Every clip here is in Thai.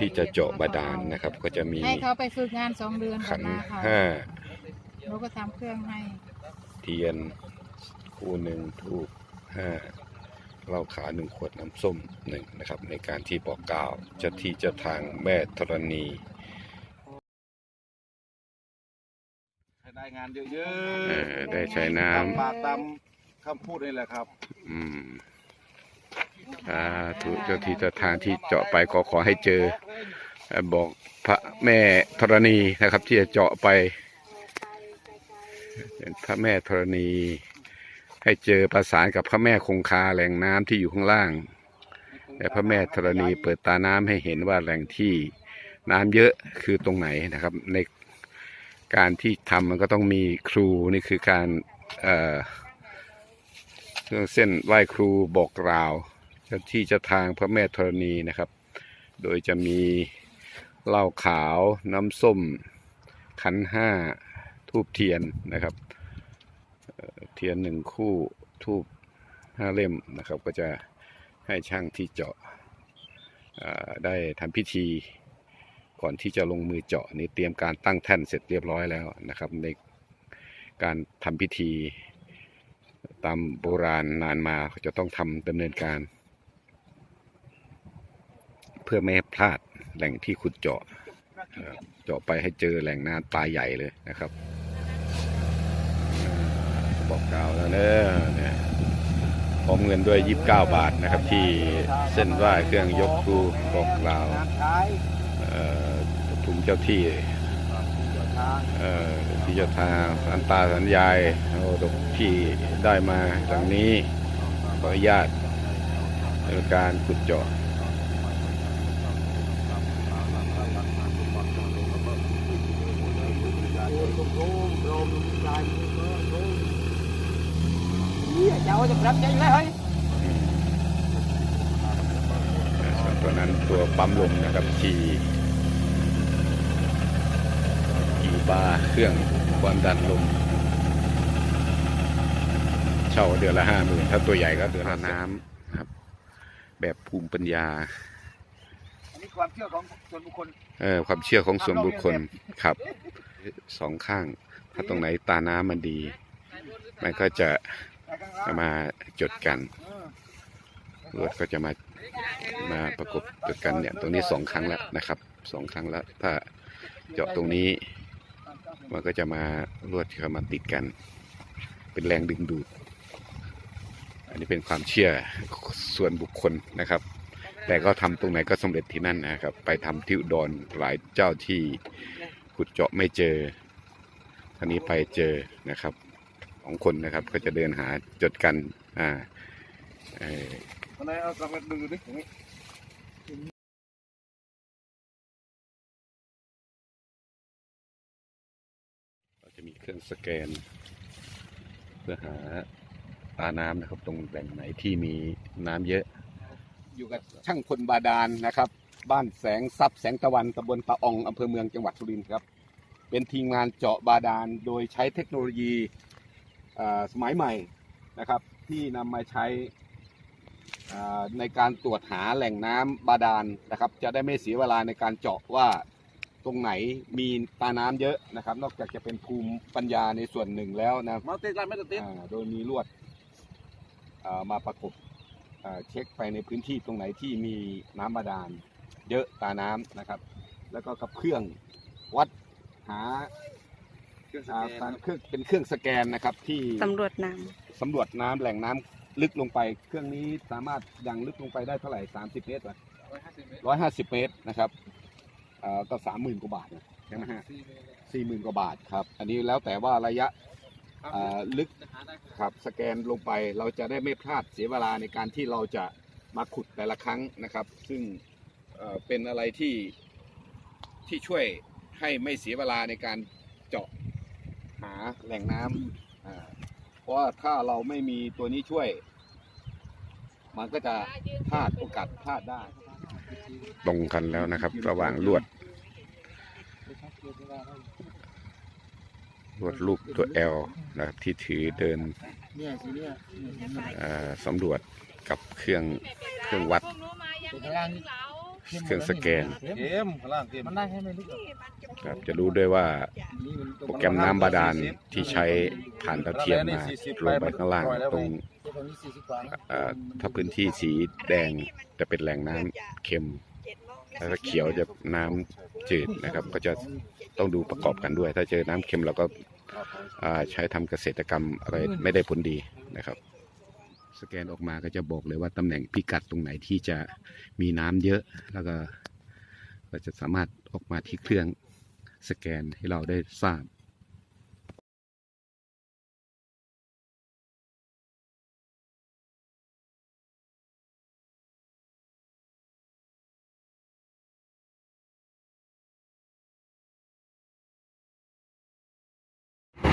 ที่จะเจาะบาดาลนะครับ ก็จะมีให้เขาไปฝึกงานสองเดือนก่อขันนมาค่ะห้าเราก็ทำเครื่องให้ เทียนคู่หนึ่งทูบห้าเหล้าขาวหนึ่งขวดน้ำส้มหนึ่งนะครับ ในการที่บอกกล่าวเจะที่เจะทางแม่ธรณีให้ได้งานเยอะเออได้ใช้น้ตามปากตามคำพูดนี่แหละครับำอืมสาธุเจ้าที่เจ้าทางที่เจาะไปขอขอให้เจอเอ่อ บอกพระแม่ธรณีนะครับ ที่จะเจาะไปพระแม่ธรณี ให้เจอประสานกับพระแม่คงคาแหล่งน้ำที่อยู่ข้างล่างแต่พระแม่ธรณีเปิดตาน้ำให้เห็นว่าแหล่งที่น้ำเยอะคือตรงไหนนะครับ ในการที่ทำมันก็ต้องมีครูนี่คือการเอ่อเครื่องเส้นไหว้ครูบอกกล่าวที่จ้าทางพระแม่ธรณีนะครับ โดยจะมี เหล้าขาว น้ำส้ม ขันห้า ทูบเทียนนะครับ เทียนหนึ่งคู่ทูบห้าเล่มนะครับ ก็จะให้ช่างที่เจาะได้ทำพิธีก่อนที่จะลงมือเจาะนี่เตรียมการตั้งแท่นเสร็จเรียบร้อยแล้วนะครับ ในการทำพิธีตามโบราณนานมาเขาจะต้องทำดำเนินการ เพื่อไม่ให้พลาด แหล่งที่ขุดเจาะเจาะไปให้เจอแหล่งน้ำตาใหญ่เลยนะครับบอกกล่าวแล้วเนะี่ยพร้อมเงินด้วย 29 บาทนะครับ ที่เส้นไหว้เครื่องยกครูบอกกล่าวงานใช้เอ่อถุงเจ้าที่ที่เจ้าทางสันตาสัญญายโอ้ดอกที่ได้มาดังนี้ขออนุญาตในการขุดเจาะ เจ้าจะรับใจอยู่แล้วเฮ้ยส่วนตัวนั้นตัวปั๊มลมนะครับที่กีบาร์เครื่องความดันลม เช่าเดือนละห้าหมื่นถ้าตัวใหญ่ก็เดือนละน้ำครับ แบบภูมิปัญญา อันนี้ความเชื่อของส่วนบุคคล เออความเชื่อของส่วนบุคคลครับ สองข้าง ถ้าตรงไหนตาน้ำมันดี มันก็จะมาจดกันรวดก็จะมามาประกบจดกันเนี่ยตรงนี้สองครั้งแล้วนะครับสองครั้งแล้ว ถ้าเจาะตรงนี้ มันก็จะมาลวดเข้ามาติดกัน เป็นแรงดึงดูด อันนี้เป็นความเชื่อส่วนบุคคลนะครับ แต่ก็ทำตรงไหนก็สำเร็จที่นั่นนะครับ ไปทำที่อุดรหลายเจ้าที่ ขุดเจาะไม่เจอท่านี้ไปเจอนะครับของคนนะครับก็จะเดินหาจดกันอ่าเอ่อนนี้เอากระดูดิตรงนี้เราจะมีเครื่องสแกน เพื่อหาตาน้ำนะครับ ตรงแหล่งไหนที่มีน้ำเยอะ อยู่กับช่างพลบาดาลนะครับ บ้านแสงทรัพย์แสงตะวันตำบลตะอองอำเภอเมืองจังหวัดสุรินทร์ครับ เป็นทีมงานเจาะบาดาลโดยใช้เทคโนโลยีเอ่อสมัยใหม่นะครับ ที่นำมาใช้เอ่อในการตรวจหาแหล่งน้ำบาดาลนะครับ จะได้ไม่เสียเวลาในการเจาะว่าตรงไหนมีตาน้ำเยอะนะครับ นอกจากจะเป็นภูมิปัญญาในส่วนหนึ่งแล้วนะมาติดกันไม่ติดอ่าโดยมีลวดอ่ามาประกบอ่าเช็คไปในพื้นที่ตรงไหนที่มีน้ำบาดาล เยอะตาน้ำนะครับ แล้วก็กับเครื่องวัดหาเครื่องสอ่าแกนการเครื่องเป็นเครื่องสแกนนะครับที่สำรวจน้สำรวจน้ำแหล่งน้ำลึกลงไป เครื่องนี้สามารถยังลึกลงไปได้เท่าไหร่30 เมตรวะร้อยห้าสิบเมตรนะครับอ่าก็สามหมื่นกว่าบาทนะใช่ไหมฮะสี่หมื่นกว่าบาทครับ อันนี้แล้วแต่ว่าระยะอ่าลึกครับสแกนลงไปเราจะได้ไม่พลาดเสียเวลาในการที่เราจะมาขุดแต่ละครั้งนะครับ ซึ่ง เอ่อเป็นอะไรที่ที่ช่วยให้ไม่เสียเวลาในการเจาะหาแหล่งน้ำอ่าเพราะว่าถ้าเราไม่มีตัวนี้ช่วย มันก็จะพลาดโอกาสพลาดได้ตรงกันแล้วนะครับ ระหว่างลวดลวดลูกตัว L นะครับที่ถือเดินเนี่ยสิเนี่ยเอ่อสำรวจกับเครื่องเครื่องวัดข้างล่างนี่ เครื่องสแกนเค็มข้างล่างเค็มมันได้แค่ไม่ลึกหรอกครับจะรู้ด้วยว่าโปรแกรมน้ำบาดาลที่ใช้ผ่านดาวเทียมมาลงไปข้างล่างตรงตรงนี้สี่สิบกว่านะเอ่อถ้าพื้นที่สีแดงจะเป็นแหล่งน้ำเค็ม แล้วถ้าเขียวจะน้ำจืดนะครับ ก็จะต้องดูประกอบกันด้วย ถ้าเจอน้ำเค็มเราก็อ่าใช้ทำเกษตรกรรมอะไรไม่ได้ผลดีนะครับ สแกนออกมาก็จะบอกเลยว่าตำแหน่งพิกัดตรงไหนที่จะมีน้ำเยอะ แล้วก็เราจะสามารถออกมาที่เครื่องสแกนให้เราได้ทราบ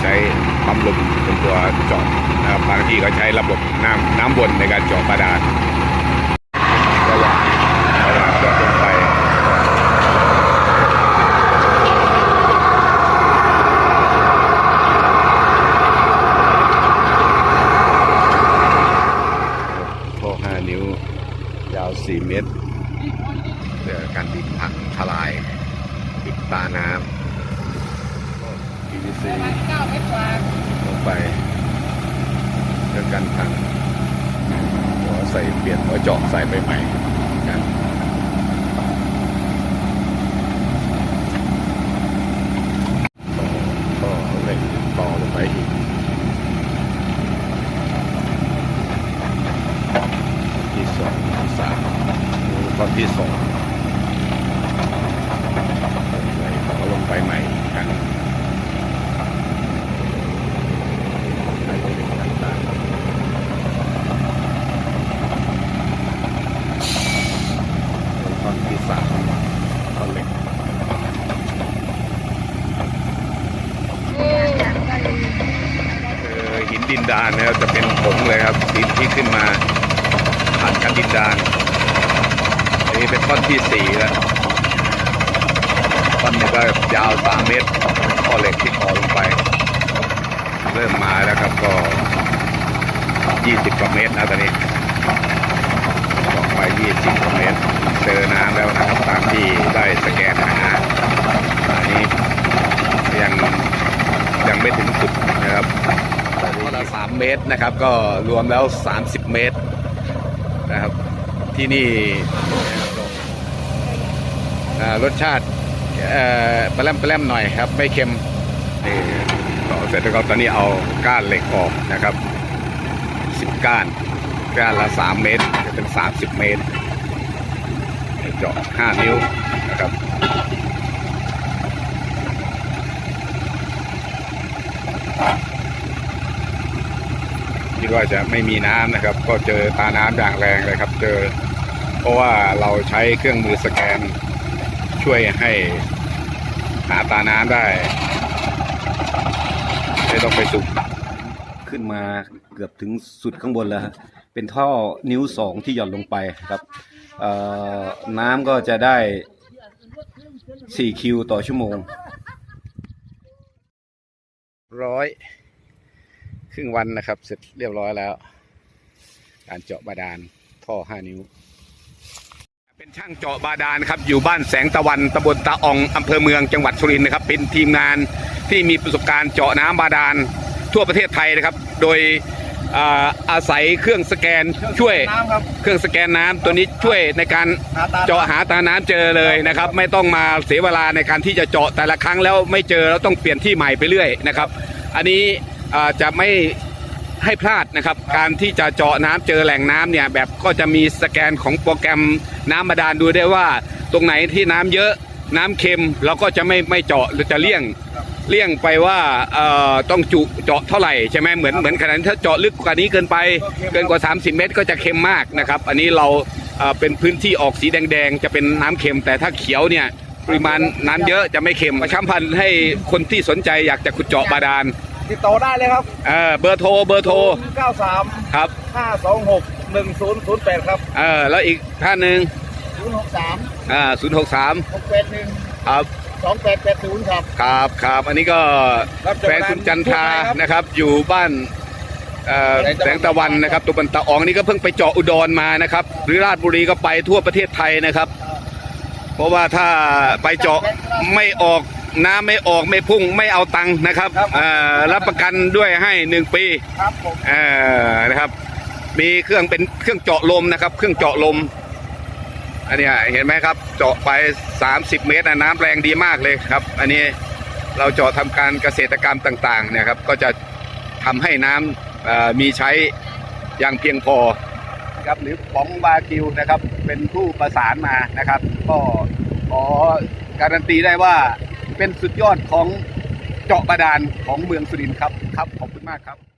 ใช้ ปั๊มลมเป็นตัวเจาะนะครับบางที่ก็ใช้ระบบน้ำน้ำวนในการเจาะบาดาลระหว่างระหว่างเจาะลงไปท่อ5นิ้วยาว4เมตรเพื่อการดินผักทลายปิดตาน้ำ PVC ประมาณเก้าเมตรกว่าลงไปเรื่องการพังหัวใส่เปลี่ยนหัวเจาะใส่ไปใหม่กันต่อต่อเหล็กต่อลงไปอีกที่สองที่สามก้อนที่สองใส่ต่อลงไปใหม่อีกครั้ง ใช้เหล็กต่างๆท่อนที่ สามท่อนเหล็กเออหินดินดานนะครับจะเป็นผงเลยครับดินที่ขึ้นมาผ่านชั้นดินดานอันนี้เป็นท่อนที่สี่แล้วท่อนนี้ก็ยาวสามเมตรท่อเหล็กที่ต่อลงไป เริ่มมาแล้วครับก็20กว่าเมตรนะตอนนี้ 20กว่าเมตร เจอน้ำแล้วนะครับตามที่ได้สแกนหาอันนี้ยังยังไม่ถึงสุดนะครับคนละ3เมตรนะครับ ก็รวมแล้ว 30 เมตรนะครับ ที่นี่อ่ารสชาติเอ่อแปลมแปลมหน่อยครับ ไม่เค็มนี่ต่อเสร็จแล้วก็ตอนนี้เอาก้านเหล็กออกนะครับสิบก้านก้านละสามเมตร จะเป็นสามสิบเมตร เจาะห้านิ้วนะครับคิดว่าจะไม่มีน้ำนะครับ ก็เจอตาน้ำอย่างแรงเลยครับ เจอ เพราะว่าเราใช้เครื่องมือสแกน ช่วยให้หาตาน้ำได้ ไม่ต้องไปสุกขึ้นมาเกือบถึงสุดข้างบนแล้ว เป็นท่อนิ้วสองที่หย่อนลงไปครับเอ่อน้ำก็จะได้ 4 คิวต่อชั่วโมง ร้อยครึ่งวันนะครับ เสร็จเรียบร้อยแล้ว การเจาะบาดาลท่อ 5 นิ้ว เป็นช่างเจาะบาดาลครับ อยู่บ้านแสงตะวันตำบลตาอองอำเภอเมืองจังหวัดสุรินทร์นะครับ เป็นทีมงานที่มีประสบการณ์เจาะน้ำบาดาลทั่วประเทศไทยนะครับ โดย อ่าอาศัยเครื่องสแกนช่วยน้ำครับ เครื่องสแกนน้ำตัวนี้ช่วยในการหาตาเจาะหาตาน้ำเจอเลยนะครับ ไม่ต้องมาเสียเวลาในการที่จะเจาะแต่ละครั้งแล้วไม่เจอแล้วต้องเปลี่ยนที่ใหม่ไปเรื่อยนะครับ อันนี้อ่าจะไม่ให้พลาดนะครับ การที่จะเจาะน้ำเจอแหล่งน้ำเนี่ยแบบก็จะมีสแกนของโปรแกรมน้ำบาดาลดูได้ว่า ตรงไหนที่น้ำเยอะน้ำเค็มเราก็จะไม่ไม่เจาะหรือจะเลี่ยง เลี่ยงไปว่าเอ่อต้องจุเจาะเท่าไหร่ใช่ไหมเหมือนเหมือนขนาดถ้าเจาะลึกกว่านี้เกินไป เกินกว่า 30 เมตรก็จะเค็มมากนะครับ อันนี้เราเอ่อเป็นพื้นที่ออกสีแดงๆ จะเป็นน้ำเค็ม แต่ถ้าเขียวเนี่ยปริมาณน้ำเยอะจะไม่เค็มประชาสัมพันธ์ให้คนที่สนใจอยากจะขุดเจาะบาดาลติดต่อได้เลยครับเออเบอร์โทรเบอร์โทรเก้าสามครับห้าสองหกหนึ่งศูนย์ศูนย์แปดครับเออแล้วอีกท่านหนึ่งศูนย์หกสามอ่าศูนย์หกสามหกแปดหนึ่งครับ สองแปดแปดศูนย์ครับ ครับครับอันนี้ก็รับเจาะแฟนคุณจันทราทั่วไปครับ นะครับ อยู่บ้านเอ่อแสงตะวันนะครับตัวบันตะอองนี่ก็เพิ่งไปเจาะอุดรมานะครับหรือราชบุรีก็ไปทั่วประเทศไทยนะครับราะว่าถ้าไปเจาะไม่ออกน้ำไม่ออกไม่พุ่งไม่เอาตังค์นะครับ เอ่อรับประกันด้วยให้หนึ่งปีครับผม เอ่อนะครับ มีเครื่องเป็นเครื่องเจาะลมนะครับ เครื่องเจาะลม อันนี้เห็นไหมครับ เจาะไป 30 เมตรนะน้ำแรงดีมากเลยครับ อันนี้เราเจาะทำการเกษตรกรรมต่างๆเนะครับ ก็จะทำให้น้ำเอ่อมีใช้อย่างเพียงพอครับหรือของวากิวนะครับ เป็นผู้ประสานมานะครับ ก็ขอการันตีได้ว่าเป็นสุดยอดของเจาะบาดาลของเมืองสุรินทร์ครับครับขอบคุณมากครับ